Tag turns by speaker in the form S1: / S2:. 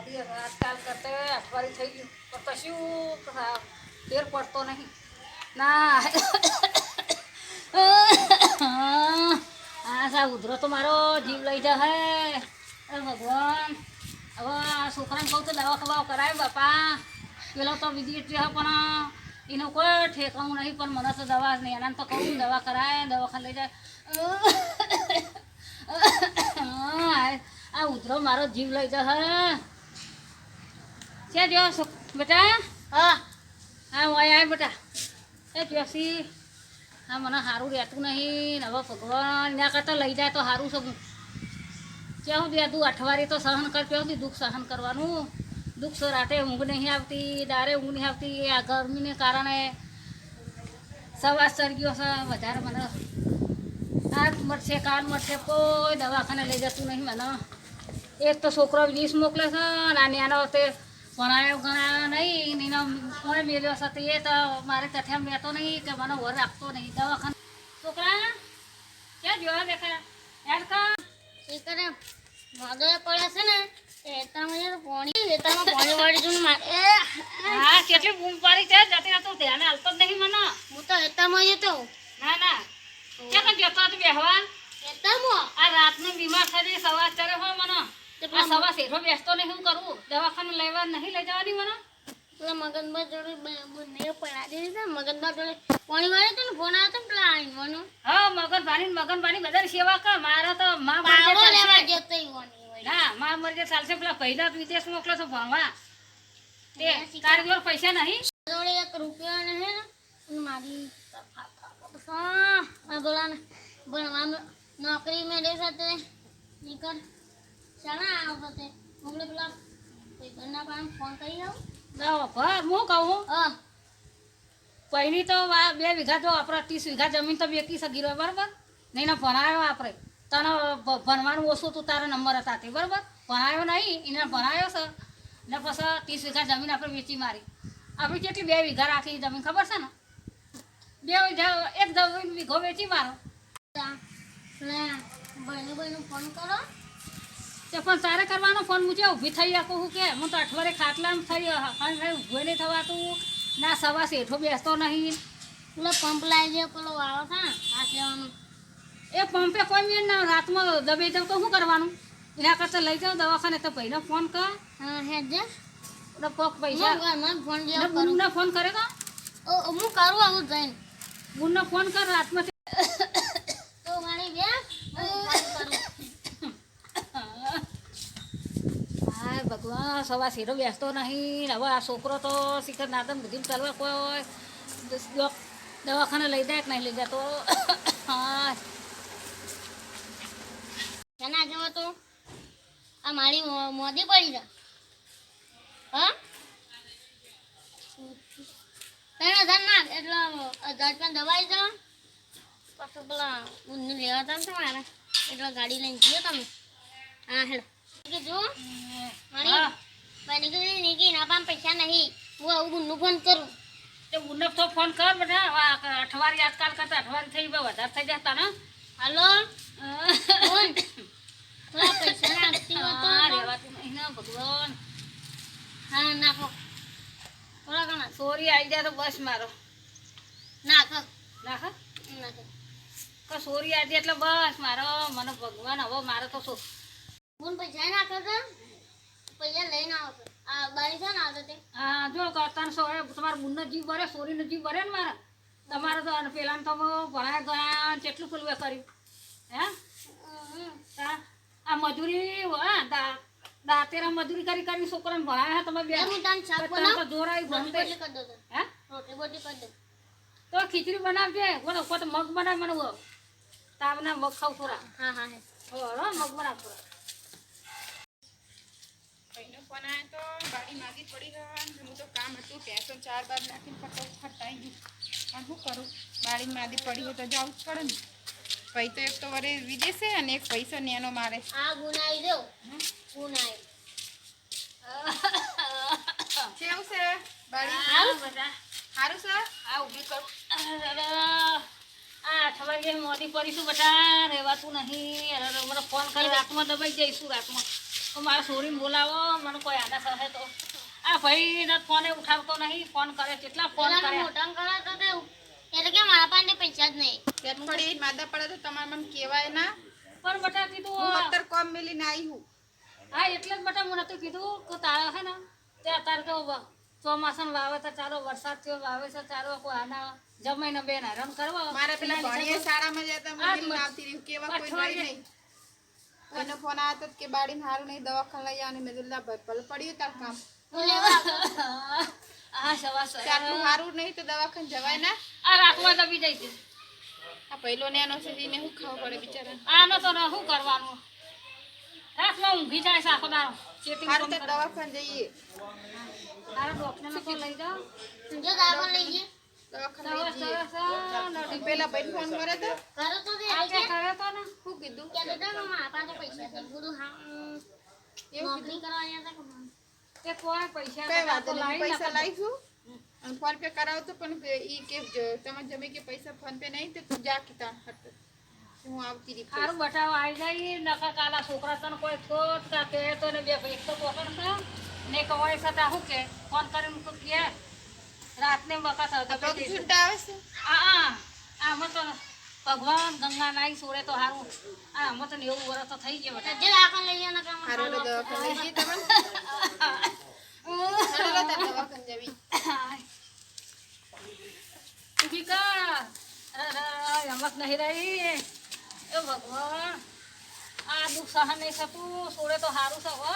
S1: મોદી આજકાલ કરતે અઠવાડિયું થઈ ગયું. પણ કશું ફેર પડતો નહીં. ના. આ સા ઉધરો તો મારો જીવ લઈ જા હે. ભગવાન. હવે છોકરાને કહું તો દવા ખવા કરાય બાપા. પેલો તો વિદેશ છે પણ એનો કોઈ ઠેકાવું નહીં, પણ મને તો દવા જ નહીં. એના તો કહું, દવા કરાય, દવાખાને લઈ જાય. આ ઉધરો મારો જીવ લઈ જશે છે જો છોક- બેટા?
S2: હા.
S1: હા હું આય બેટા. એ જોશી હા મને સારું રહેતું નહીં ને હવે ભગવાન એના કરતાં લઈ જાય તો સારું છે. ક્યાં સુધી તું અઠવાડિયે તો સહન કર ક્યાં સુધી દુઃખ સહન કરવાનું? દુઃખ રાતે ઊંઘ નહીં આવતી દારે ઊંઘ નહીં આવતી. આ ગરમીને કારણે સવાસ ચરગીઓ છે. વધારે મને આજ મળશે કાન મળશે કોઈ દવાખાને લઈ જતું નહીં મને. એક તો છોકરો વિદેશ મોકલે છે અને આ વખતે ભણાયો ગણાયો નહીં એનો કોણે મેળ્યો હશે તો એ તો મારે કઠિયામાં મેતો નહીં કે મને વર રાખતો નહીં. દવાખાને છોકરા ક્યાં જોવા દેખા યાર કા
S2: એ કરે પડે છે ને યાર પાણી વાળી મારે
S1: હા કેટલી બૂમ પાડી છે? જતી હતું ધ્યાન હાલતો જ નહીં મને.
S2: હું તો હેતામાં જતો
S1: ના ના. ક્યાં જતો હતો બેહવા?
S2: હેતામાં
S1: આ રાતનું બીમાર થઈ સવાર આ સવા શેઠો બેસતો નહીં શું કરું? દવાખાને લેવા નહીં લઈ જવાની મને?
S2: પેલા મગજમાં જોડે બંને દીધા મગજમાં જોડે પાણી વાળી તો ફોન આવ્યો તો પેલા
S1: હા મગન ભાની મગન ભાની બધાની સેવા કર મારા તો માં
S2: પાવો લેવા. જતો.
S1: ના માં મરજે ચાલશે. પેલા પહેલા વિદેશ મોકલો છો ભણવા. તે તારી જોડે પૈસા નહીં.
S2: જોડે એક રૂપિયા ને હે ને મારી હા ભણવાનું નોકરી મેળવી સાથે નીકળ. આવો મોકલે પેલા ઘરના પાસે ફોન કરી આવું.
S1: ભર હું કહું
S2: હા?
S1: પહેલી તો વા- બે વીઘા જો આપણે ત્રીસ વીઘા જમીન તો બેકી શકી રહ્યો બરાબર? નહીં ને ભણાયો આપણે તને ભણવાનું ઓછું તું તારા નંબર હતા તે બરાબર? ભણાયો નહીં એને ભણાયો છે. ને પછી ત્રીસ વીઘા જમીન આપણે વેચી મારી. આપણે કેટલી બે વીઘા રાખી જમીન ખબર છે ને? બે વીઘા એક જમીન વીઘો વેચી મારો.
S2: બહેનું ભાઈને ફોન કરો.
S1: તે પણ તારે કરવાનો ફોન મુજે ઊભી થઈ શકું હું કે હું તો અઠવાડિયે ખાટલામાં થઈ અને ઊભો નહીં થવાતું. ના સવા શેઠો બેસતો નહીં.
S2: પેલો પંપ લાવી દે પેલો વાળો હા હાથ લેવાનું
S1: એ પંપે કોઈ મેં ના રાતમાં દબાઈ જાવ તો શું કરવાનું? એના કરતાં લઈ જાઓ દવાખાને તો ભાઈને ફોન કર.
S2: હા હે જે
S1: એટલે કોક પૈસા
S2: ફોન કરું
S1: બુનને ફોન કરે તો?
S2: હું કરું આવું જઈને.
S1: બુનને ફોન કર રાતમાં
S2: તો મારી બે હું ફોન કરું
S1: હા ભગવાન સવા શેરો બેસતો નહીં હવે આ છોકરો તો શિખર નાતમ બધી ચાલવા કોઈ દવાખાને લઈ જાય કે નહીં લઈ તો હા
S2: જવો તો આ મારી મોદી પડી જા હા ત્રણ હજાર ના એટલે હજાર રૂપિયા દવાઈ જાઓ પછી પેલા ઊંધું લેવા તમે મારે એટલે ગાડી લઈને જઈએ તમે હા હેલો કીધું ના પાસે પૈસા નહીં. હું આવું ફોન કરું.
S1: તે બુનને તો ફોન કર બધા. અઠવાડિયે આજકાલ કરતા અઠવાડિયે થઈ ગયો વધારે થઈ જતા ને.
S2: હાલો? ફોન થોડા પૈસા નાખતી હોય તો
S1: હા, રહેવાતું નહીં ને ભગવાન.
S2: હા નાખો. થોડા ઘણા.
S1: સોરી આવી જાય તો બસ મારો.
S2: નાખો.
S1: નાખ?
S2: નાખો.
S1: સોરી આવી એટલે બસ મારો. મને ભગવાન હવે મારે તો શું?
S2: બોન પૈસા ના તો પૈસા લઈને આવતો. આ બારી છે ને આવતો તે.
S1: હા જો કરતા સો તમારા બુનનો જીવ ભરે સોરીનો જીવ ભરે ને મારા. તમારે તો પેલા તો ભણાય ગયા કેટલું પેલું કર્યું. હે? આ મજૂરી હા દાંતેરા મજૂરી કરી કરી છોકરાને ભણાયા તમે બે. જોરાઈ ભણતે. હે?
S2: રોટલી બોટલી કરી દો
S1: તો ખીચડી બનાવજે. બોલો તો મગ બનાવ મને. તાવના મગ ખાવ થોડા.
S2: હા હા હે.
S1: મગ બનાવ થોડા.
S3: ફોન આવ્યો તો ગાડી માગી પડી રહ્યા હું તો કામ હતું પેસો ચાર બાર નાખીને ફટોફટ ફટાઈ ગયું. પણ શું કરું? બાળી માગી પડી હોય તો જવું જ પડે ને. ભાઈ તો એક તો વરે વિદેશે અને એક પૈસો નેનો મારે.
S2: આ ગુનાઈ દો ગુનાઈ.
S3: કેવું છે બાળી
S1: હા બધા.
S3: સારું છે?
S1: આ ઊભી કર. આ અઠવાડિયે મોદી પડીશું બધા. રહેવાતું નહીં. ફોન કરી રાતમાં દબાઈ જઈશું રાતમાં. તો મારા સોરીને બોલાવો મને કોઈ આના સહે તો. આ ભાઈ ને ફોને ઉઠાવતો નહીં ફોન કરે કેટલા ફોન કરે
S2: મોટા કરે તો તેવું એટલે કે મારા પાસે પૈસા જ નહીં.
S3: પેટ પડી માદા પડે તો તમારે મને કહેવાય ના.
S1: પણ બટા
S3: હું અત્યારે કોમ મેલીને આવી હું.
S1: હા એટલે જ બટા મને તો કીધું કે તારે હે ને તે અત્યારે તો વ- ચોમાસાનું વાવેતર ચાલો વરસાદ થયો વાવેતર ચાલો કોઈ આના જમાઈને બેન હેરાન કરવા.
S3: મારે પેલા શાળામાં જતા મને આવતી રહ્યું કેવા કોઈ નહીં. કોઈનો ફોન આવ્યો તો કે બાડીને હારું નહીં દવાખાને લઈ આવવાની મેં દુલ્લા ભાઈ ભલે પડ્યું તાર કામ. આટલું હારું નહીં તો દવાખાને જવાય ના?
S1: આ રાખવા દબી જાય
S3: આ પહેલો નેનો છે એને શું ખાવું પડે બિચારા
S1: આનો તો ને શું કરવાનું? રાતમાં ઊંઘી જાય છે આખો ચેટિંગ ફોન.
S3: દવાખાને જઈએ.
S1: તારા ડોક્ટરને તો લઈ જાઓ.
S2: જો દાખલ લઈ જઈએ.
S3: દવાખાને લઈ જઈએ. પેલા ભાઈને ફોન કરે તો?
S2: કરો તો તે
S1: આ કે કરે તો ને?
S3: શું કીધું?
S2: પાસે પૈસા છે ગુરુ હા નોકરી કરવા અહીંયા હતા
S1: તે કોઈ પૈસા
S3: કઈ
S1: બધા
S3: વાત
S1: તો
S3: નહીં
S1: લાવી
S3: પૈસા લાવીશું અને ફોન પે કરાવતો પણ ઈ કે તમે જમે કે પૈસા ફોન પે નહીં તો તું જા કીધા હટ હું આવતી રહી
S1: હારું બટાવો આવી જાય નકા કાલા છોકરા તને કોઈ થોત કા કે તો ને બે એક તો પોકણ છે ને કવાય છતાં હું કે? ફોન કરીને તો કે રાતને હતો
S3: પગ છૂટા આવે છે.
S1: આ આ આમાં તો ભગવાન ગંગા નાઈ સોડે તો હારું. આ આમાં તો નેવું વર્ષ તો થઈ ગયા. બટા
S2: જે દાખલ લઈ જઈએ કામ
S3: હારું તો દવાખાને લઈ જઈએ તમે. હાલો તાર દવાખાને જવી
S1: ઊભી કર. હિંમત નહીં રહી. એ ભગવાન. આ દુઃખ સહન નહીં થતું. સોડે તો હારું છે હો.